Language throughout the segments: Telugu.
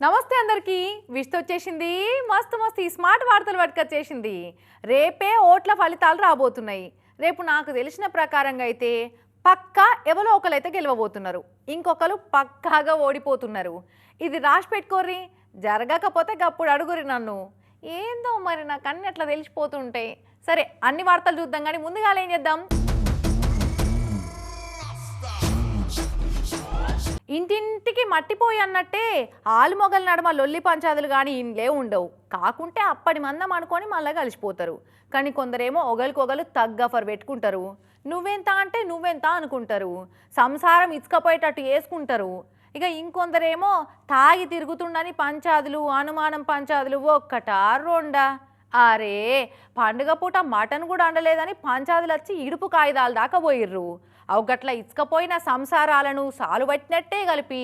నమస్తే అందరికీ. విష్త వచ్చేసింది. మస్తు మస్తు ఈ స్మార్ట్ వార్తలు పట్టుకొచ్చేసింది. రేపే ఓట్ల ఫలితాలు రాబోతున్నాయి. రేపు నాకు తెలిసిన ప్రకారంగా అయితే పక్కా ఎవరో ఒకరైతే గెలవబోతున్నారు. ఇంకొకరు పక్కాగా ఓడిపోతున్నారు. ఇది రాసి పెట్టుకోర్రి. జరగకపోతే గప్పుడు అడుగురి నన్ను. ఏందో మరి నాకు అన్ని అట్లా తెలిసిపోతుంటాయి సరే అన్ని వార్తలు చూద్దాం కానీ ముందుగా ఏం చేద్దాం? ఇంటింటికి మట్టిపోయి అన్నట్టే ఆలుమొగల నడమ లొల్లి పంచాదులు కానీ ఇండ్లే ఉండవు. కాకుంటే అప్పటి మందం అనుకొని మళ్ళీ కలిసిపోతారు. కానీ కొందరేమో ఒకరికొకరు తగ్గఫర్ పెట్టుకుంటారు. నువ్వెంత అంటే నువ్వెంత అనుకుంటారు. సంసారం ఇచ్చుకపోయేటట్టు వేసుకుంటారు ఇక ఇంకొందరేమో తాగి తిరుగుతుండని పంచాదులు అనుమానం పంచాదులు ఒక్కట రెండా. అరే పండుగ పూట మటన్ కూడా అండలేదని పంచాదులు వచ్చి ఇడుపు కాగితాలు దాకా పోయిర్రు. అవు గట్ల ఇచ్చకపోయిన సంసారాలను సాలుబట్టినట్టే కలిపి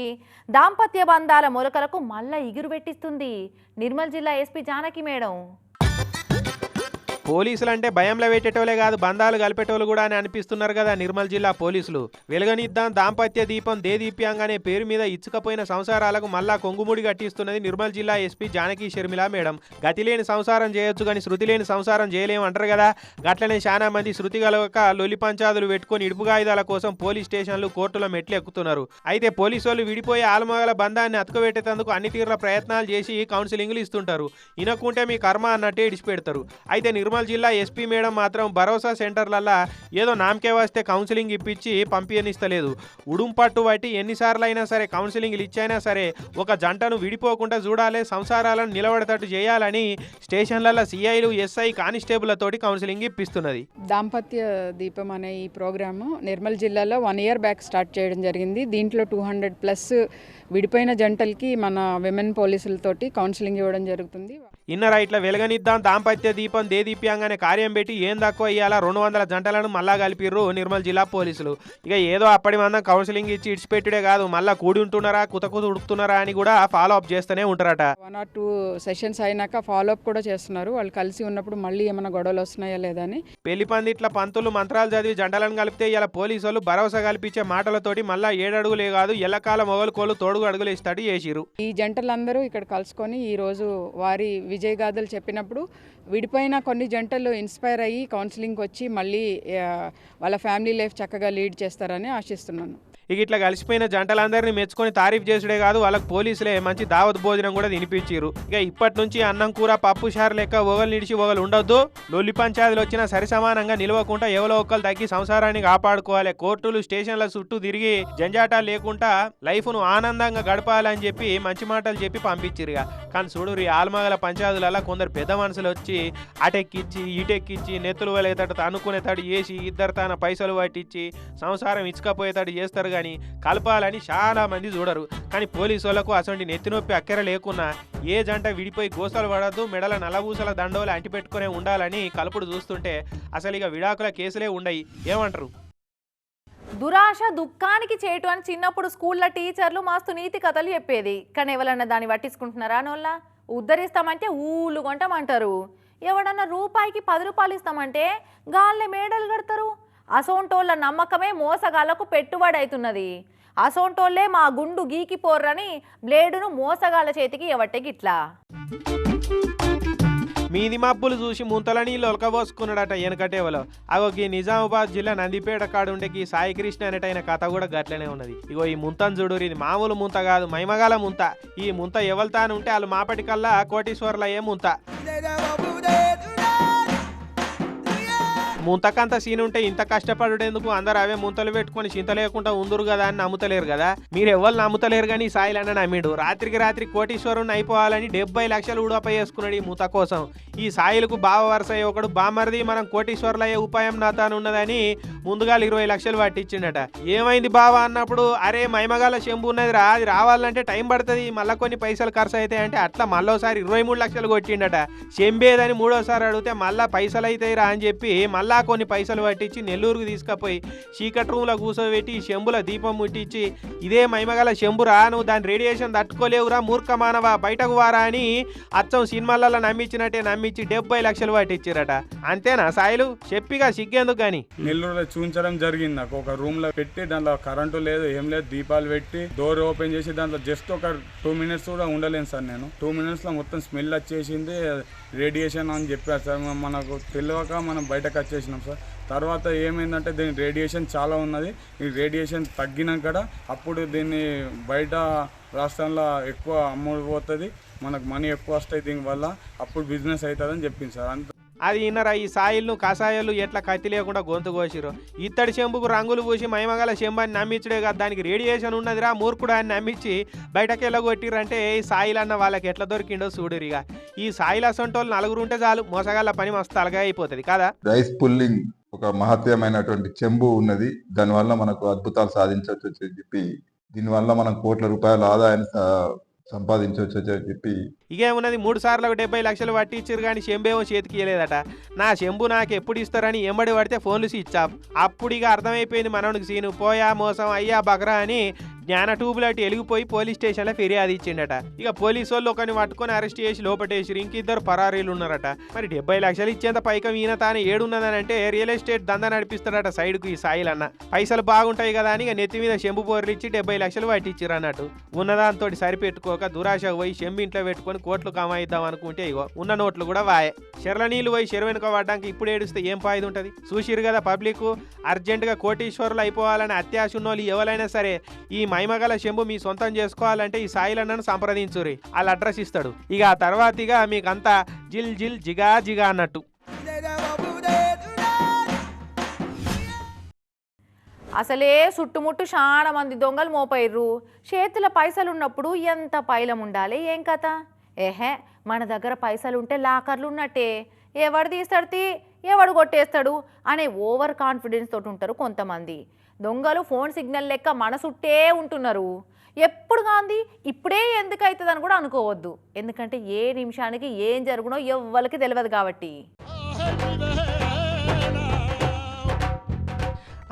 దాంపత్య బంధాల మొలకలకు మళ్ళా ఇగురు పెట్టిస్తుంది. నిర్మల్ జిల్లా ఎస్పీ జానకి మేడం. పోలీసులు అంటే భయంలో పెట్టేటోలే కాదు బంధాలు కలిపేటోళ్ళు కూడా అని అనిపిస్తున్నారు కదా నిర్మల్ జిల్లా పోలీసులు. వెలుగనిద్దాం దాంపత్య దీపం దేదీప్యాంగ్ అనే పేరు మీద ఇచ్చుకపోయిన సంసారాలకు మళ్ళా కొంగుముడి కట్టిస్తున్నది నిర్మల్ జిల్లా ఎస్పీ జానకి షర్మిల మేడం. గతి లేని సంసారం చేయొచ్చు కానీ శృతి లేని సంసారం చేయలేము అంటారు కదా. గట్లనే చాలా మంది శృతి కలవక లొలి పంచాదులు పెట్టుకొని ఇడుపుగాయుధాల కోసం పోలీస్ స్టేషన్లు కోర్టుల మెట్లు ఎక్కుతున్నారు. అయితే పోలీసు వాళ్ళు విడిపోయి ఆలమగల బంధాన్ని అతుకబెట్టేందుకు అన్ని తీవ్ర ప్రయత్నాలు చేసి కౌన్సిలింగ్లు ఇస్తుంటారు. ఇనకుంటే మీ కర్మ అన్నట్టే ఇడిచిపెడతారు. అయితే నిర్మల్ జిల్లా ఎస్పీ మేడం మాత్రం భరోసా సెంటర్లల్లా ఏదో నామకే వస్తే కౌన్సిలింగ్ ఇప్పించి పంపించనిస్తలేదు ఉడుంపట్టు బట్టి ఎన్నిసార్లు అయినా సరే కౌన్సిలింగ్లు ఇచ్చైనా సరే ఒక జంటను విడిపోకుండా చూడాలి సంసారాలను నిలబడేటట్టు చేయాలని స్టేషన్లలో సిఐలు ఎస్ఐ కానిస్టేబుల్లతోటి కౌన్సిలింగ్ ఇప్పిస్తున్నది. దాంపత్య దీపం అనే ఈ ప్రోగ్రాము నిర్మల్ జిల్లాలో వన్ ఇయర్ బ్యాక్ స్టార్ట్ చేయడం జరిగింది. దీంట్లో టూ హండ్రెడ్ ప్లస్ విడిపోయిన జంటలకి మన విమెన్ పోలీసులతోటి కౌన్సిలింగ్ ఇవ్వడం జరుగుతుంది. ఇన్నర ఇట్లా వెలగనిద్దాం దాంపత్య దీపం దేదీప్యాంగ్ అనే కార్యం పెట్టి ఏం తక్కువ ఇయ్యాలా? రెండు వందల జంటలను మళ్ళా కలిపిర్రు నిర్మల్ జిల్లా పోలీసులు. ఇక ఏదో అప్పటి మందం కౌన్సిలింగ్ ఇచ్చి ఇడిచిపెట్టుడే కాదు మళ్ళా కూడి ఉంటున్నారా కుతకుత ఉడుకుతున్నారా అని కూడా ఫాలో అప్ చేస్తూనే ఉంటారట. వన్ ఆర్ టూ సెషన్స్ అయినాక ఫాలో అప్ కూడా చేస్తున్నారు. వాళ్ళు కలిసి ఉన్నప్పుడు మళ్ళీ ఏమైనా గొడవలు వస్తున్నాయా లేదా అని. పెళ్ళి పందిట్ల పంతులు మంత్రాలు చదివి జంటలను కలిపితే ఇలా పోలీసు వాళ్ళు భరోసా కల్పించే మాటలతోటి మళ్ళా ఏడడుగులే కాదు ఎల్లకాల మొగలు కోళ్ళు తోడుగు అడుగులు ఇస్తాడు చేసిరు ఈ జంటలందరూ ఇక్కడ కలుసుకొని ఈరోజు వారి విజయ్ గాథలు చెప్పినప్పుడు విడిపోయిన కొన్ని జంటలు ఇన్స్పైర్ అయ్యి కౌన్సిలింగ్కి వచ్చి మళ్ళీ వాళ్ళ ఫ్యామిలీ లైఫ్ చక్కగా లీడ్ చేస్తారని ఆశిస్తున్నాను. ఇక ఇట్లా కలిసిపోయిన జంటలందరినీ మెచ్చుకొని తారీఫ్ చేసుడే కాదు వాళ్ళకి పోలీసులే మంచి దావత్ భోజనం కూడా తినిపించారు ఇక ఇప్పటి నుంచి అన్నం కూర పప్పు షార్ లెక్క ఒకలు నిడిచి ఒకరు ఉండొద్దు. లొల్లి పంచాయతీలు వచ్చినా సరి సమానంగా నిలవకుండా ఎవరో ఒకరు తగ్గి సంసారాన్ని కాపాడుకోవాలి. కోర్టులు స్టేషన్ల చుట్టూ తిరిగి జంజాటాలు లేకుండా లైఫ్ను ఆనందంగా గడపాలని చెప్పి మంచి మాటలు చెప్పి పంపించారు ఇక. కానీ చూడు ఈ ఆల్మగల పంచాయతీలలో కొందరు పెద్ద మనుషులు వచ్చి అటెక్కిచ్చి ఇటెక్కిచ్చి నెత్తులు వెలేతట్టు అనుకునేతాడు చేసి ఇద్దరు తన పైసలు పట్టించి సంసారం ఇచ్చకపోయేతాడు చేస్తారు కానీ కలపాలని చాలా మంది చూడరు. కానీ పోలీసు వాళ్ళకు అసలు నెత్తి నొప్పి అక్కర లేకున్నా ఏ జంట విడిపోయి గోసలు పడద్దు మెడల నలబూసల దండోలు అంటిపెట్టుకునే ఉండాలని కలుపుడు చూస్తుంటే అసలు ఇక విడాకుల కేసులే ఉండయి. ఏమంటారు? దురాశ దుఃఖానికి చేటు అని చిన్నప్పుడు స్కూల్లో టీచర్లు మస్తు నీతి కథలు చెప్పేది. కానీ ఎవరన్నా దాన్ని పట్టించుకుంటున్నారా నోళ్ళ? ఉద్ధరిస్తామంటే ఊళ్ళు కొంటామంటారు ఎవడన్నా రూపాయికి పది రూపాయలు ఇస్తామంటే గాల్లే మేడలు కడతారు. అసోంటోళ్ళ నమ్మకమే మోసగాళ్ళకు పెట్టుబడి అవుతున్నది అసోంటోళ్ళే మా గుండు గీకిపోర్రని బ్లేడును మోసగాళ్ళ చేతికి ఎవట్టే గిట్లా. మీది మబ్బులు చూసి ముంతలని లొలకబోసుకున్నాడట వెనకటేవలో అగో ఈ నిజామాబాద్ జిల్లా నందిపేట కాడుండే ఈ సాయికృష్ణ అనేటైన కథ కూడా గట్లనే ఉన్నది. ఇగో ఈ ముంతను చూడు ఇది మామూలు ముంత కాదు మైమగాల ముంత. ఈ ముంత ఎవల్తాను ఉంటే వాళ్ళు మాపటికల్లా కోటీశ్వర్లయ్యే ముంత. ముంతకంత సీన్ ఉంటే ఇంత కష్టపడేందుకు అందరు అవే ముంతలు పెట్టుకొని చింత లేకుండా ఉందరు కదా అని నమ్ముతలేరు కదా? మీరు ఎవరు నమ్ముతలేరు కానీ సాయిల్ సాయిలన్న నమ్మిడు. రాత్రికి రాత్రి కోటీశ్వరుని అయిపోవాలని డెబ్బై లక్షలు ఉడప చేసుకున్నాడు ఈ ముత కోసం. ఈ సాయిలకు బావ వరుస ఒకడు బామర్ది మనం కోటీశ్వరులు అయ్యే ఉపాయం నాతానున్నదని ఉన్నదని ముందుగా ఇరవై లక్షలు పట్టించిండట. ఏమైంది బావా అన్నప్పుడు? అరే మైమగాల చెంబు ఉన్నది రా అది రావాలంటే టైం పడుతుంది. మళ్ళీ కొన్ని పైసలు ఖర్చు అవుతాయి అంటే అట్లా మళ్ళోసారి ఇరవై మూడు లక్షలు కొట్టిండట. చెంబేదని మూడోసారి అడిగితే మళ్ళా పైసలు అవుతాయి రా అని చెప్పి మళ్ళీ మళ్ళా కొన్ని పైసలు పట్టించి నెల్లూరుకు తీసుకుపోయి చీకటి రూమ్లో కూర్చోబెట్టి ఈ దీపం ముట్టించి ఇదే మైమగల శంభురా నువ్వు దాని రేడియేషన్ తట్టుకోలేవురా మూర్ఖ మానవ బయటకు వారా అని అచ్చం సినిమాలలో నమ్మించినట్టే నమ్మించి డెబ్బై లక్షలు పట్టించారట. అంతేనా సాయిలు? చెప్పిగా సిగ్గేందుకు కానీ నెల్లూరులో చూపించడం జరిగింది నాకు. ఒక రూమ్లో పెట్టి దాంట్లో కరెంటు లేదు ఏం లేదు దీపాలు పెట్టి డోర్ ఓపెన్ చేసి దాంట్లో జస్ట్ ఒక టూ మినిట్స్ కూడా ఉండలేను సార్ నేను. టూ మినిట్స్లో మొత్తం స్మెల్ వచ్చేసింది. రేడియేషన్ అని చెప్పారు సార్. మనకు తెలియక మనం బయటకు వచ్చేసినాం సార్. తర్వాత ఏమైందంటే దీని రేడియేషన్ చాలా ఉన్నది. ఈ రేడియేషన్ తగ్గినాక అప్పుడు దీన్ని బయట రాష్ట్రంలో ఎక్కువ అమ్ముడుపోతుంది మనకు మనీ ఎక్కువ వస్తాయి దీనివల్ల అప్పుడు బిజినెస్ అవుతుందని చెప్పింది సార్. అంత అది ఇన్నరా ఈ సాయిల్ను కషాయాలు ఎట్లా కత్తి లేకుండా గొంతు కోసిరు ఇత్తడి చెంబుకు రంగులు పూసి మైమగల చెంబు అని నమ్మించడే కదా. దానికి రేడియేషన్ ఉన్నదిరా మూర్ఖుడు అని నమ్మించి బయటకు వెళ్ళగొట్టిరంటే ఈ సాయిల్ అన్న వాళ్ళకి ఎట్లా దొరికిండో చూడురిగా. ఈ సాయిల్ అసంటోళ్ళు నలుగురు ఉంటే చాలు మోసగాళ్ళ పని మస్తు అలగా అయిపోతుంది కదా? రైస్ పుల్లింగ్ ఒక మహత్యమైనటువంటి చెంబు ఉన్నది. దానివల్ల మనకు అద్భుతాలు సాధించవచ్చు అని చెప్పి దీనివల్ల మనం కోట్ల రూపాయల ఆదాయాన్ని సంపాదించవచ్చు అని చెప్పి ఇకేమున్నది మూడు సార్లకు డెబ్బై లక్షలు పట్టించారు కానీ చెంబేమో చేతికి ఇవ్వలేదట నా శంబు నాకు ఎప్పుడు ఇస్తారని ఎంబడి పడితే ఫోన్లు ఇచ్చాం అప్పుడు ఇక అర్థమైపోయింది మనవనికి సీను. పోయా మోసం అయ్యా బకరా అని జ్ఞాన ట్యూబులటి వెలిగిపోయి పోలీస్ స్టేషన్లో ఫిర్యాదు ఇచ్చిండట. ఇక పోలీసు వాళ్ళు ఒకరిని పట్టుకొని అరెస్ట్ చేసి లోపటేసి ఇంకిద్దరు పరారీలు ఉన్నారట. మరి డెబ్బై లక్షలు ఇచ్చేంత పైకం ఈయన తాను ఏడున్నదని అంటే రియల్ ఎస్టేట్ దందా నడిపిస్తాడట సైడ్కు ఈ సాయిల్ అన్న పైసలు బాగుంటాయి కదా అని ఇక నెత్తి మీద చెంబు బోర్లు ఇచ్చి డెబ్బై లక్షలు పట్టించారు అన్నట్టు. ఉన్నదాంతో సరిపెట్టుకోక దురాశకు పోయి చెంబు ఇంట్లో పెట్టుకొని కోట్లు కమాయిద్దాం అనుకుంటే ఇగో ఉన్న నోట్లు కూడా వాయే. చెర్ల నీళ్ళు పోయి చెరువు వెనుక పడ్డానికి ఇప్పుడు ఏడుస్తే ఏం ఫాయిదా ఉంటుంది? చూసిరు కదా పబ్లిక్ అర్జెంటుగా కోటీశ్వరులు అయిపోవాలని అత్యాశ ఉన్నోళ్ళు ఎవరైనా సరే ఈ మైమగల చెంబు మీ సొంతం చేసుకోవాలంటే ఈ సాయిలన్నను సంప్రదించురి. వాళ్ళ అడ్రస్ ఇస్తాడు. ఇక ఆ తర్వాత ఇక మీకంతా జిల్ జిల్ జిగా జిగా అన్నట్టు. అసలే చుట్టుముట్టు చాలా మంది దొంగలు మోపైర్రు. చేతిలో పైసలు ఉన్నప్పుడు ఎంత పైలం ఉండాలి? ఏం కథ? ఏహే మన దగ్గర పైసలు ఉంటే లాకర్లు ఉన్నట్టే ఎవడు తీస్తాడు తీ ఎవడు కొట్టేస్తాడు? అనే ఓవర్ కాన్ఫిడెన్స్ తోటి ఉంటారు కొంతమంది. దొంగలు ఫోన్ సిగ్నల్ లెక్క మనసుట్టే ఉంటున్నారు. ఎప్పుడు గాంధీ? ఇప్పుడే ఎందుకు అవుతుందని కూడా అనుకోవద్దు. ఎందుకంటే ఏ నిమిషానికి ఏం జరుగునో ఎవ్వరికి తెలియదు కాబట్టి.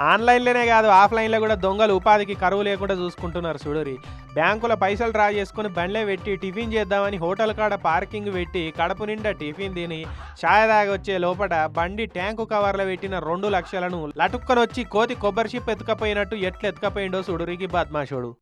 ఆన్లైన్లోనే కాదు ఆఫ్లైన్లో కూడా దొంగలు ఉపాధికి కరువు లేకుండా చూసుకుంటున్నారు చూడరి. బ్యాంకుల పైసలు డ్రా చేసుకుని బండ్లే పెట్టి టిఫిన్ చేద్దామని హోటల్ కాడ పార్కింగ్ పెట్టి కడుపు నిండా టిఫిన్ తిని ఛాయ్ దాగి వచ్చే లోపల బండి ట్యాంకు కవర్లో పెట్టిన రెండు లక్షలను లటుక్కని వచ్చి కోతి కొబ్బరి షిప్ ఎత్తుకపోయినట్టు ఎట్లా ఎత్తుకపోయిండో చూడురికి బద్మాషోడు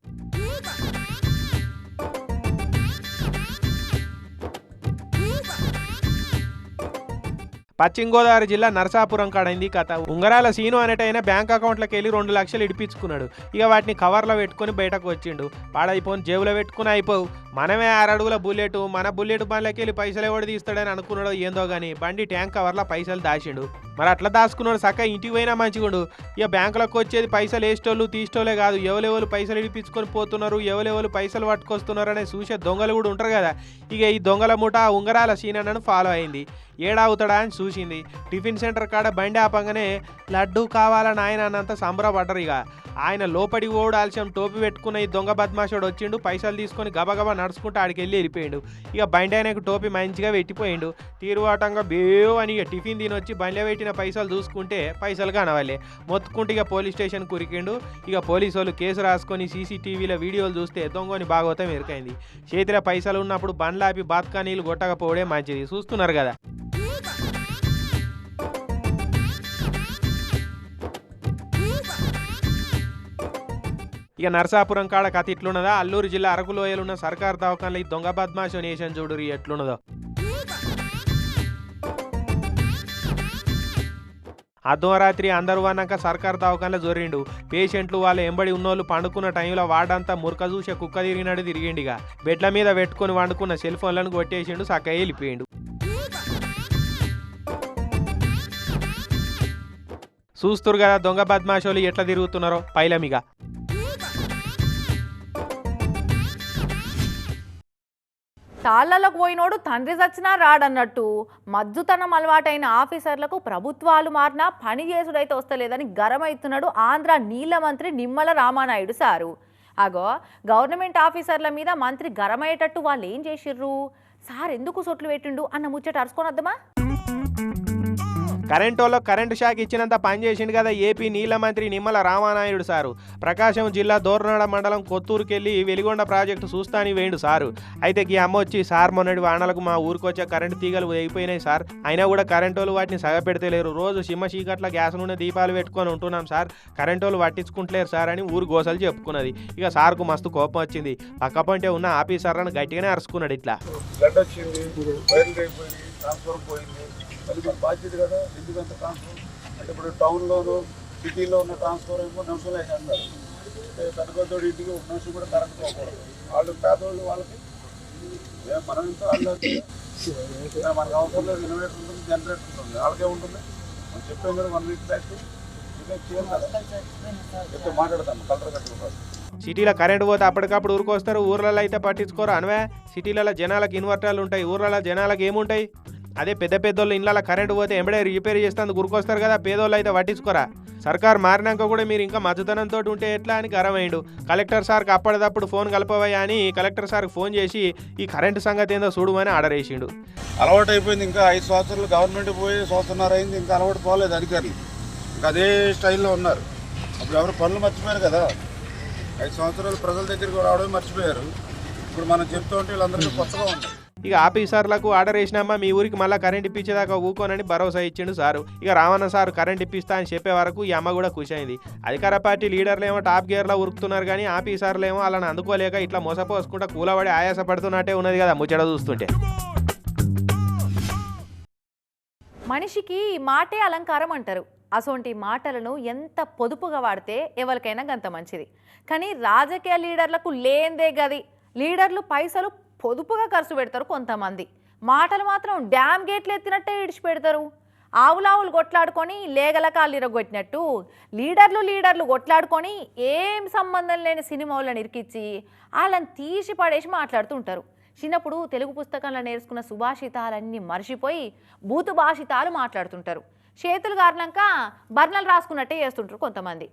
పశ్చిమ గోదావరి జిల్లా నరసాపురం కాడైంది కథ. ఉంగరాల సీను అనేటైన బ్యాంక్ అకౌంట్లోకి వెళ్ళి రెండు లక్షలు ఇడిపించుకున్నాడు. ఇక వాటిని కవర్లో పెట్టుకొని బయటకు వచ్చిండు. పాడైపోని జేబులో పెట్టుకుని అయిపోవు. మనమే ఆరడుగుల బుల్లెట్ మన బుల్లెట్ బండ్లకి వెళ్ళి పైసలు ఎవడు తీస్తాడని అనుకున్నాడో ఏందో కానీ బండి ట్యాంక్ కవర్లో పైసలు దాచిండు. మరి అట్లా దాచుకున్నాడు సక్క ఇంటికి పోయినా మంచిగుండు ఇక బ్యాంకులకు వచ్చేది పైసలు వేసేటోళ్ళు తీసేటోళ్ళే కాదు. ఎవరెవరు పైసలు ఇడిపించుకొని పోతున్నారు ఎవరెవరు పైసలు పట్టుకొస్తున్నారు అనే చూసే దొంగలు కూడా ఉంటారు కదా. ఇక ఈ దొంగల ముఠ ఉంగరాల సీనన్నను ఫాలో అయింది. ఏడాగుతాడా అని చూసింది. టిఫిన్ సెంటర్ కాడ బండి ఆపంగానే లడ్డు కావాలని ఆయన అన్నంత సంబరపడ్డరు ఇక. ఆయన లోపడి ఓడు ఆలస్యం టోపీ పెట్టుకున్న ఈ దొంగ బద్మాషోడు వచ్చిండు పైసలు తీసుకొని గబగబా నడుచుకుంటూ ఆడికి వెళ్ళి వెళ్ళిపోయిండు. ఇక బండి ఆయనకు టోపీ మంచిగా పెట్టిపోయిండు. తీరువాటంగా బేవ్ అని ఇక టిఫిన్ తిని వచ్చి బండిలో పెట్టిన పైసలు చూసుకుంటే పైసలు కానవాలే. మొత్తుకుంటే ఇక పోలీస్ స్టేషన్ కురికిండు. ఇక పోలీసు వాళ్ళు కేసు రాసుకొని సీసీటీవీలో వీడియోలు చూస్తే దొంగని భాగవతం ఎరికైంది. చేతిలో పైసలు ఉన్నప్పుడు బండ్లాపి బాత్కా నీళ్ళు కొట్టకపోవడే మంచిది. చూస్తున్నారు కదా. ఇక నర్సాపురం కాడ కథ ఇట్లున్నదా? అల్లూరు జిల్లా అరకు లోయలున్న సర్కార్ దవాఖానలో ఈ దొంగ బద్మాషు నేషన్ చూడురి ఎట్లున్నదో. అర్ధరాత్రి అందరూ అన్నాక సర్కార్ దవాఖానలో జోరిండు. పేషెంట్లు వాళ్ళ ఎంబడి ఉన్నోళ్ళు పండుకున్న టైంలో వాడంతా మురక చూసే కుక్క తిరిగినాడు తిరిగిండిగా బెడ్ల మీద పెట్టుకొని వండుకున్న సెల్ ఫోన్లను కొట్టేసిండు సక్క వెళ్ళిపోయిండు చూస్తురు కదా దొంగ బద్మాషోలు ఎట్లా తిరుగుతున్నారో? పైలమిగా తాళ్ళలోకి పోయినోడు తండ్రి చచ్చినా రాడన్నట్టు. మజ్జుతనం అలవాటైన ఆఫీసర్లకు ప్రభుత్వాలు మారినా పని చేసుడైతే వస్తలేదని గరమైతున్నాడు ఆంధ్ర నీళ్ళ మంత్రి నిమ్మల రామానాయుడు సారు. అగో గవర్నమెంట్ ఆఫీసర్ల మీద మంత్రి గరమయ్యేటట్టు వాళ్ళు ఏం చేసిర్రు? సార్ ఎందుకు సొట్లు పెట్టిండు అన్న ముచ్చట అరుచుకొనొద్దామా? కరెంటోలో కరెంటు షాక్ ఇచ్చినంత పనిచేసిండు కదా ఏపీ నీళ్ళ మంత్రి నిమ్మల రామానాయుడు సారు. ప్రకాశం జిల్లా దోర్నాడ మండలం కొత్తూరుకెళ్ళి వెలిగొండ ప్రాజెక్టు చూస్తాని వేయండు సారు. అయితే ఈ అమ్మ వచ్చి సార్ మొన్నటి వానలకు మా ఊరికొచ్చే కరెంటు తీగలు అయిపోయినాయి సార్. అయినా కూడా కరెంటోలు వాళ్ళు వాటిని సగపెడతలేరు. రోజు సిమ్మ చీకట్ల గ్యాస్ నూనె దీపాలు పెట్టుకొని ఉంటున్నాం సార్. కరెంటోలు వాళ్ళు పట్టించుకుంటలేరు సార్ అని ఊరు గోసలు చెప్పుకున్నది. ఇక సార్కు మస్తు కోపం వచ్చింది. పక్క పంటే ఉన్న ఆఫీసర్లను గట్టిగానే అరుచుకున్నాడు ఇట్లా. ట్రాన్స్ఫర్ పోయింది. అది మన బాధ్యత కదా. ఎందుకు అంత ట్రాన్స్ఫర్ అంటే ఇప్పుడు టౌన్లోను సిటీలో ఉన్న ట్రాన్స్ఫర్ ఏమో నిమిషంలో వేసేస్తారు. అంటే తనకొద్దోడి ఇంటికి ఒక నిమిషం కూడా కరెంట్ పోకూడదు. వాళ్ళు పేదవాళ్ళు వాళ్ళకి ఏ మనం ఇంత మనకు అవసరం లేదు ఇన్వర్టర్ ఉంటుంది జనరేటర్ ఉంటుంది. వాళ్ళకే ఉంటుంది. మనం చెప్పాం కదా వన్ వీక్ బ్యాక్ చెప్తే మాట్లాడతాను కలర్ కట్టుకుంటారు సిటీలో కరెంట్ పోతే అప్పటికప్పుడు ఊరుకొస్తారు ఊర్లలో అయితే పట్టించుకోరు అనవే. సిటీలలో జనాలకు ఇన్వర్టర్లు ఉంటాయి ఊర్లలో జనాలకు ఏముంటాయి? అదే పెద్ద పెద్దోళ్ళు ఇళ్ళ కరెంట్ పోతే ఎంబడే రిపేర్ చేస్తాను గురికొస్తారు కదా పేదోళ్ళు అయితే పట్టించుకోరా? సర్కార్ మారినాక కూడా మీరు ఇంకా మద్దతనంతో ఉంటే ఎట్లా అని గరమైండు కలెక్టర్ సార్కి అప్పటిదప్పుడు ఫోన్ కలపవయ్యా అని కలెక్టర్ సార్కి ఫోన్ చేసి ఈ కరెంటు సంగతి ఏందో చూడమని ఆర్డర్ వేసిండు అలవాటు అయిపోయింది ఇంకా ఐదు సంవత్సరాలు గవర్నమెంట్ పోయి సంవత్సరాలు అయింది ఇంకా అలవాటు పోలేదు అధికారులు. ఇంకా అదే స్టైల్లో ఉన్నారు. అప్పుడు ఎవరు పనులు మర్చిపోయారు కదా. ఐదు సంవత్సరాలు ప్రజల దగ్గరికి రావడం మర్చిపోయారు. ఇప్పుడు మనం చెప్తూ ఉంటే వీళ్ళందరికీ కొత్తగా ఉంది. ఇక ఆఫీసర్లకు ఆర్డర్ వేసినామా మీ ఊరికి మళ్ళీ కరెంట్ ఇప్పించేదాకా ఊకోనని భరోసా ఇచ్చిండు సారు. ఇక రావణ సార్ కరెంట్ ఇప్పిస్తా అని చెప్పే వరకు ఈ అమ్మ కూడా ఖుషి అయింది అధికార పార్టీ లీడర్లు ఏమో టాప్ గేర్లో ఉరుకుతున్నారు కానీ ఆఫీసర్లు ఏమో వాళ్ళని అందుకోలేక ఇట్లా మోసపోసుకుంటా కూలబడి ఆయాసపడుతున్నట్టే ఉన్నది కదా ముచ్చట చూస్తుంటే. మనిషికి మాటే అలంకారం అంటారు. అసొంటి మాటలను ఎంత పొదుపుగా వాడితే ఎవరికైనా గంత మంచిది. కానీ రాజకీయ లీడర్లకు లేందే గది. లీడర్లు పైసలు పొదుపుగా ఖర్చు పెడతారు కొంతమంది. మాటలు మాత్రం డ్యామ్ గేట్లు ఎత్తినట్టే ఇడిచిపెడతారు. ఆవులావులు కొట్లాడుకొని లేగలకాలు ఇరగొట్టినట్టు లీడర్లు లీడర్లు కొట్లాడుకొని ఏం సంబంధం లేని సినిమాలను ఇరికిచ్చి వాళ్ళని తీసి పడేసి మాట్లాడుతుంటారు చిన్నప్పుడు తెలుగు పుస్తకంలో నేర్చుకున్న సుభాషితాలన్నీ మర్చిపోయి బూతు భాషితాలు మాట్లాడుతుంటారు. చేతులు కారణంగా బర్ణలు రాసుకున్నట్టే చేస్తుంటారు కొంతమంది.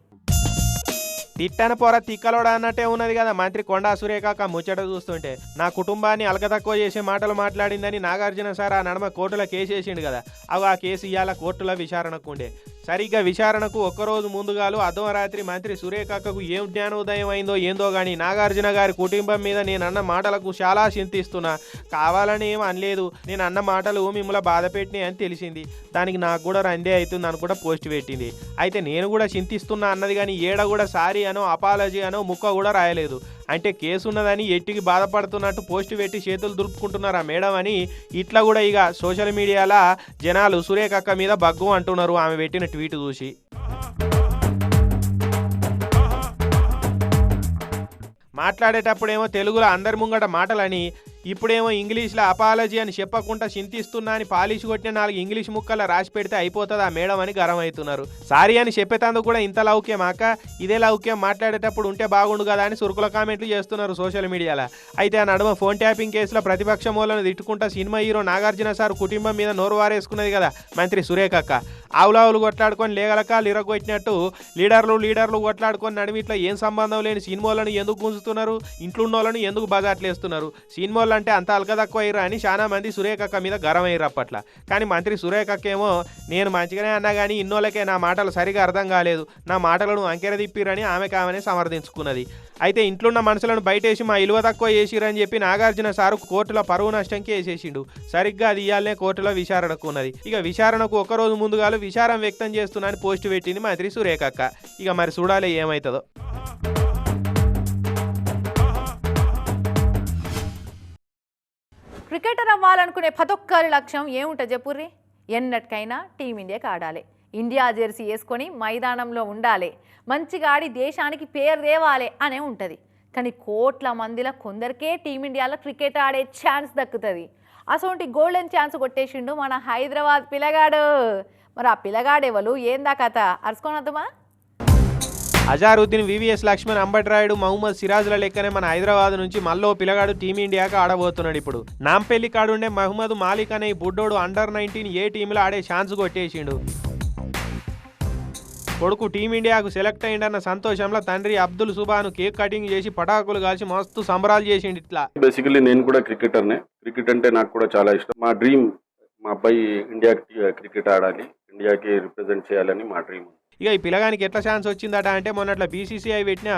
తిట్టన పొర తిక్కలోడా అన్నట్టే ఉన్నది కదా. మంత్రి కొండా సురేఖ ముచ్చట చూస్తుంటే నా కుటుంబాన్ని అలకతక్కువ చేసే మాటలు మాట్లాడిందని నాగార్జున సార్ ఆ నడమ కోర్టులో కేసు వేసిండు కదా. అవి ఆ కేసు ఇవాళ కోర్టులో విచారణకుండే సరిగ్గా విచారణకు ఒక్కరోజు ముందుగాలు అర్ధరాత్రి మంత్రి సురేఖకు ఏం జ్ఞానోదయం అయిందో ఏందో గాని నాగార్జున గారి కుటుంబం మీద నేను అన్న మాటలకు చాలా చింతిస్తున్నా. కావాలని ఏం అనలేదు. నేను అన్న మాటలు మిమ్మల్ని బాధ పెట్టినాయి అని తెలిసింది. దానికి నాకు కూడా రందే అవుతుంది అని కూడా పోస్ట్ పెట్టింది. అయితే నేను కూడా చింతిస్తున్నా అన్నది కానీ ఏడ కూడా సారీ అనో అపాలజీ అనో ముక్క కూడా రాయలేదు. అంటే కేసు ఉన్నదని ఎట్టికి బాధపడుతున్నట్టు పోస్ట్ పెట్టి చేతులు దులుపుకుంటున్నారా మేడం అని ఇట్లా కూడా ఇక సోషల్ మీడియాలో జనాలు సురేఖక్క మీద బగ్గు అంటున్నారు ఆమె పెట్టిన ట్వీట్ చూసి. మాట్లాడేటప్పుడేమో తెలుగులో అందరి ముంగట మాటలని ఇప్పుడేమో ఇంగ్లీష్లో అపాలజీ అని చెప్పకుండా చింతిస్తున్నా అని పాలిష్ కొట్టిన నాలుగు ఇంగ్లీష్ ముక్కల రాసి పెడితే అయిపోతుందా మేడం అని గరం అవుతున్నారు సారీ అని చెప్పేతందుకు కూడా ఇంత లౌక్యం అక్క ఇదే లౌక్యం మాట్లాడేటప్పుడు ఉంటే బాగుండు కదా అని సురుకుల కామెంట్లు చేస్తున్నారు సోషల్ మీడియాలో. అయితే ఆ నడుమ ఫోన్ ట్యాపింగ్ కేసులో ప్రతిపక్ష మూలను తిట్టుకుంటా సినిమా హీరో నాగార్జున సార్ కుటుంబం మీద నోరు వారేసుకున్నది కదా మంత్రి సురేఖక్క ఆవులావులు కొట్లాడుకొని లేగలకాలు ఇరగొట్టినట్టు లీడర్లు లీడర్లు కొట్లాడుకొని నడిమి ఇట్లా ఏం సంబంధం లేని సినిమాలను ఎందుకు గుంజుతున్నారు? ఇంట్లో ఉన్న వాళ్ళని ఎందుకు బజాట్లేస్తున్నారు? సినిమాలు అంటే అంత అలక తక్కువ అయ్యారు అని చాలా మంది సురేఖక్క మీద గరం అయ్యారు అప్పట్లో. కానీ మంత్రి సురేఖక్క ఏమో నేను మంచిగానే అన్నా కానీ ఇన్నోళ్ళకే నా మాటలు సరిగా అర్థం కాలేదు. నా మాటలను అంకెరదిప్పిరని ఆమె కామనే సమర్థించుకున్నది. అయితే ఇంట్లోన్న మనుషులను బయటేసి మా ఇలువ తక్కువ చేసిరని చెప్పి నాగార్జున సారు కోర్టులో పరువు నష్టంకి వేసేసిండు. సరిగ్గా అది ఇయ్యాలనే కోర్టులో విచారణకు ఉన్నది. ఇక విచారణకు ఒకరోజు ముందుగాలు విచారం వ్యక్తం చేస్తున్నా అని పోస్ట్ పెట్టింది మంత్రి సురేఖక్క ఇక మరి చూడాలి ఏమవుతుందో క్రికెటర్ అవ్వాలనుకునే పదొక్కరి లక్ష్యం ఏముంటుంది చెప్పుర్రి ఎన్నటికైనా టీమిండియాకి ఆడాలి. ఇండియా జెర్సీ వేసుకొని మైదానంలో ఉండాలి. మంచిగా ఆడి దేశానికి పేరు తేవాలి అనే ఉంటుంది. కానీ కోట్ల మందిలో కొందరికే టీమిండియాలో క్రికెట్ ఆడే ఛాన్స్ దక్కుతుంది. అసొంటి గోల్డెన్ ఛాన్స్ కొట్టేసిండు మన హైదరాబాద్ పిల్లగాడు. మరి ఆ పిల్లగాడేవలు? ఏందా కథ? అరుచుకోనద్దుమా అజారుద్దీన్ వివిఎస్ లక్ష్మణ్ అంబట్రాయుడు మహమ్మద్ సిరాజ్ల లెక్కనే మన హైదరాబాద్ నుంచి మల్లో పిల్లగాడు టీమిండియాకి ఆడబోతున్నాడు ఇప్పుడు. నాంపెల్లి కాడుండే మహమ్మద్ మాలిక్ అనే బుడ్డోడు అండర్ నైన్టీన్ ఏ టీంలో ఆడే ఛాన్స్ కొట్టేసిండు. కొడుకు టీమిండియాకు సెలెక్ట్ అయిందన్న సంతోషంలో తండ్రి అబ్దుల్ సుబాను కేక్ కటింగ్ చేసి పటాకులు కాల్చి మస్తు సంబరాలు చేసిండు ఇట్లా. బేసికలీ నేను కూడా క్రికెటర్నే. క్రికెట్ అంటే నాకు కూడా చాలా ఇష్టం. మా డ్రీమ్ మా అబ్బాయి ఇండియా క్రికెట్ ఆడాలి ఇండియాకి రిప్రజెంట్ చేయాలని మా డ్రీమ్ ఇక ఈ పిల్లగానికి ఎట్లా ఛాన్స్ వచ్చిందట అంటే మొన్నట్ల బీసీసీఐ పెట్టిన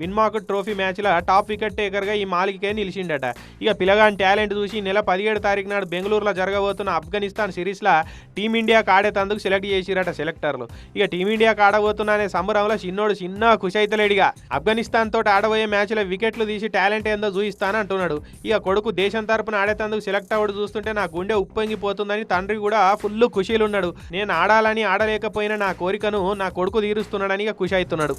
విన్మాక్ ట్రోఫీ మ్యాచ్లో టాప్ వికెట్ టేకర్గా ఈ మాలికే నిలిచిండట. ఇక పిల్లగాని టాలెంట్ చూసి నెల పదిహేడు తారీఖు నాడు బెంగళూరులో జరగబోతున్న ఆఫ్ఘనిస్తాన్ సిరీస్లో టీమిండియాకి ఆడేతందుకు సెలెక్ట్ చేసిరట సెలెక్టర్లు ఇక టీమిండియాకి ఆడబోతున్న అనే సంబరంలో చిన్నోడు చిన్న కుషైతలేడిగా ఆఫ్ఘనిస్తాన్ తోటి ఆడబోయే మ్యాచ్లో వికెట్లు తీసి టాలెంట్ ఏందో చూయిస్తాను అంటున్నాడు. ఇక కొడుకు దేశం తరపున ఆడేతందుకు సెలెక్ట్ అవ్వడు చూస్తుంటే నా గుండె ఉప్పొంగిపోతుందని తండ్రి కూడా ఫుల్ ఖుషీలు ఉన్నాడు నేను ఆడాలని ఆడలేకపోయిన నా కోరికను నా కొడుకు తీరుస్తున్నాడని ఇక ఖుషి అవుతున్నాడు.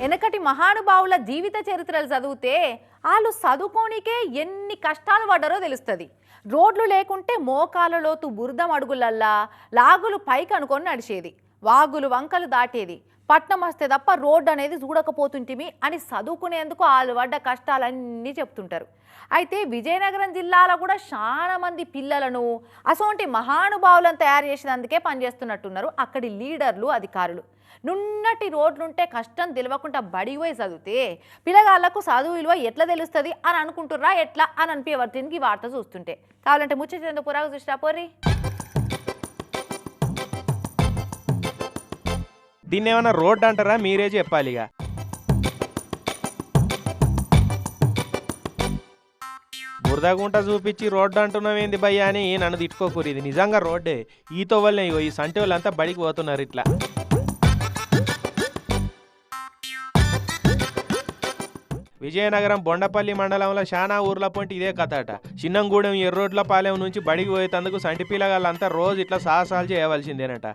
వెనకటి మహానుభావుల జీవిత చరిత్రలు చదివితే వాళ్ళు చదువుకోనికే ఎన్ని కష్టాలు పడ్డారో తెలుస్తుంది. రోడ్లు లేకుంటే మోకాలలోతు బురదం అడుగులల్లా లాగులు పైకి అనుకొని నడిచేది. వాగులు వంకలు దాటేది. పట్నం వస్తే తప్ప రోడ్డు అనేది చూడకపోతుంటిమి అని చదువుకునేందుకు వాళ్ళు పడ్డ కష్టాలన్నీ చెప్తుంటారు. అయితే విజయనగరం జిల్లాలో కూడా చాలా మంది పిల్లలను అసోంటి మహానుభావులను తయారు చేసినందుకే పనిచేస్తున్నట్టున్నారు అక్కడి లీడర్లు అధికారులు. నున్నటి రోడ్లుంటే కష్టం తెలియకుండా బడికి పోయి చదివితే పిల్లగాళ్ళకు చదువు విలువ ఎట్లా తెలుస్తుంది అని అనుకుంటుర్రా ఎట్లా అని అనిపించబడుతుంది ఈ వార్త చూస్తుంటే. కావాలంటే ముచ్చట పురాగా చూసిరా పోరీ. దీన్ని ఏమైనా రోడ్డు అంటారా? మీరే చెప్పాలి ఇక బురదగుంట చూపించి రోడ్డు అంటున్నాం ఏంది భయ్యా అని నన్ను తిట్టుకోకూరి. ఇది నిజంగా రోడ్డే. ఈతో వల్లనే ఇగో ఈ సంటి వాళ్ళంతా బడికి పోతున్నారు ఇట్లా. విజయనగరం బొండపల్లి మండలంలో శానా ఊర్ల పొంటి ఇదే కథ అట చిన్నంగూడెం ఎర్రోడ్ల పాలెం నుంచి బడికి పోయేటందుకు సంటి పిల్లగాళ్ళంతా రోజు ఇట్లా సాహసాలు చేయవలసిందేనట.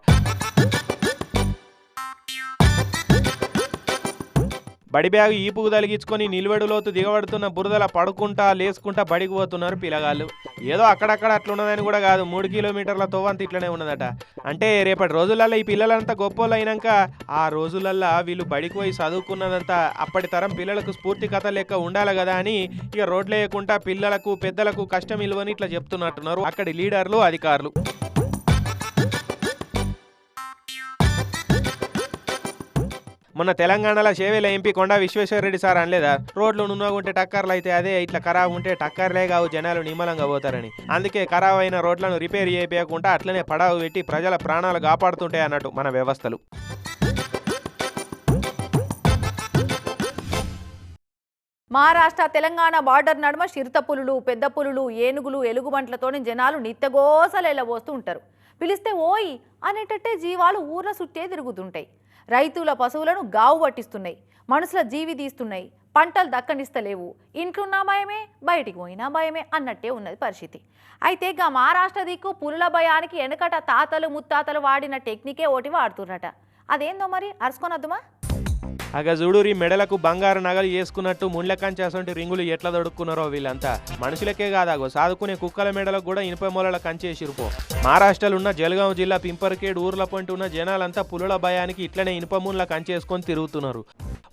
బడి బ్యాగ్ ఈపుకు తలిగించుకొని నిలువెడులోతు దిగబడుతున్న బురదల పడుకుంటా లేసుకుంటా బడికి పోతున్నారు పిల్లగాళ్ళు. ఏదో అక్కడక్కడ అట్లున్నదని కూడా కాదు మూడు కిలోమీటర్ల తోవంత ఇట్లనే ఉన్నదట. అంటే రేపటి రోజులల్లో ఈ పిల్లలంతా గొప్పోళ్ళు అయినాక ఆ రోజులల్లో వీళ్ళు బడికి పోయి చదువుకున్నదంతా అప్పటి తరం పిల్లలకు స్ఫూర్తి కథ లెక్క ఉండాలి కదా అని ఇక రోడ్లు వేయకుండా పిల్లలకు పెద్దలకు కష్టం ఇల్వని ఇట్లా చెప్తున్నట్టున్నారు. అక్కడి లీడర్లు అధికారులు. మొన్న తెలంగాణలో చేవేల ఎంపీ కొండా విశ్వేశ్వరరెడ్డి సార్ అనలేదా? రోడ్లు నున్నగుంటే టక్కర్లు అయితే అదే ఇట్లా ఖరాబ్ ఉంటే టక్కర్లే కావు జనాలు నిమ్మలంగా పోతారని. అందుకే ఖరాబ్ అయిన రోడ్లను రిపేర్ చేయకుండా అట్లనే పడావు పెట్టి ప్రజల ప్రాణాలు కాపాడుతుంటాయి అన్నట్టు మన వ్యవస్థలు. మహారాష్ట్ర తెలంగాణ బార్డర్ నడుమ చిరుత పులులు పెద్ద పులులు ఏనుగులు ఎలుగుబంట్లతోనే జనాలు నిత్యగోసలు ఎల్లబోస్తూ ఉంటారు. పిలిస్తే ఓయ్ అనేటట్టే జీవాలు ఊర్ల చుట్టే తిరుగుతుంటాయి. రైతుల పశువులను గావు పట్టిస్తున్నాయి మనుషుల జీవి తీస్తున్నాయి పంటలు దక్కనిస్తలేవు. ఇంట్లున్నా భయమే బయటికి పోయినా భయమే అన్నట్టే ఉన్నది పరిస్థితి. అయితే గా మహారాష్ట్ర దిక్కు పులుల భయానికి వెనకట తాతలు ముత్తాతలు వాడిన టెక్నికే ఒకటి వాడుతుర్రట అదేందో మరి? అరుచుకొనొద్దుమా? అగ చూడురి మెడలకు బంగారు నగలు చేసుకున్నట్టు ముళ్ళ అసంటి రింగులు ఎట్లా దొడుక్కున్నారో వీళ్ళంతా. మనుషులకే కాదాగో సాదుకునే కుక్కల మెడలకు కూడా ఇనుప మూలల కంచేసిరుపో మహారాష్ట్రలో ఉన్న జలగాం జిల్లా పింపర్కేడ్ ఊర్ల పొంటి ఉన్న జనాలంతా పులుల భయానికి ఇట్లనే ఇనుప మూలల కంచేసుకొని తిరుగుతున్నారు.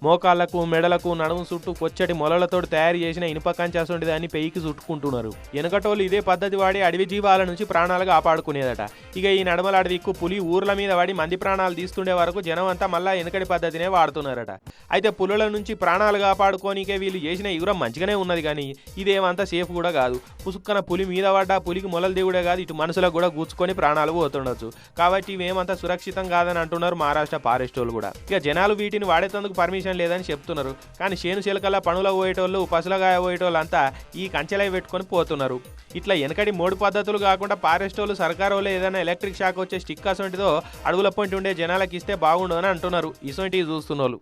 మోకాళ్ళకు మెడలకు నడుము చుట్టూ కొచ్చటి మొలలతో తయారు చేసిన ఇనుప కంచాసంటి దాన్ని పెయికి చుట్టుకుంటున్నారు. వెనకటోళ్ళు ఇదే పద్ధతి వాడి అడవి జీవాల నుంచి ప్రాణాలు కాపాడుకునేదట. ఇక ఈ నడమల అడవికు పులి ఊర్ల మీద వాడి మంది ప్రాణాలు తీస్తుండే వరకు జనం అంతా మళ్ళా వెనకటి పద్ధతినే వాడుతున్నారట. అయితే పులుల నుంచి ప్రాణాలు కాపాడుకోనికే వీళ్ళు చేసిన ఇగురం మంచిగానే ఉన్నది కానీ ఇదేమంతా సేఫ్ కూడా కాదు. పుసుక్కన పులి మీద పడ్డా పులికి మొలలు దేవుడే కాదు ఇటు మనుషులకు కూడా కూర్చుకొని ప్రాణాలు పోతుండొచ్చు. కాబట్టి ఇవేమంతా సురక్షితం కాదని అంటున్నారు మహారాష్ట్ర ఫారెస్ట్ వాళ్ళు కూడా. ఇక జనాలు వీటిని వాడేటందుకు పర్మిషన్ లేదని చెప్తున్నారు. కానీ చేను చిలకల పనులకు పోయేటోళ్ళు పసులగా పోయేటోళ్ళు అంతా ఈ కంచెలై పెట్టుకొని పోతున్నారు. ఇట్లా వెనకటి మూడు పద్ధతులు కాకుండా ఫారెస్ట్ వాళ్ళు సర్కారు వాళ్ళు ఏదైనా ఎలక్ట్రిక్ షాక్ వచ్చే స్టిక్ అసొంటిదో అడుగుల పొంటి ఉండే జనాలకి ఇస్తే బాగుండు అని అంటున్నారు ఇసొంటివి చూస్తున్న వాళ్ళు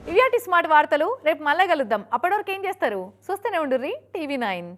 ఇవియాటి స్మార్ట్ వార్తలు. రేపు మళ్ళీ కలుద్దాం. అప్పటివరకు ఏం చేస్తారు? చూస్తూనే ఉండుర్రి. TV nine.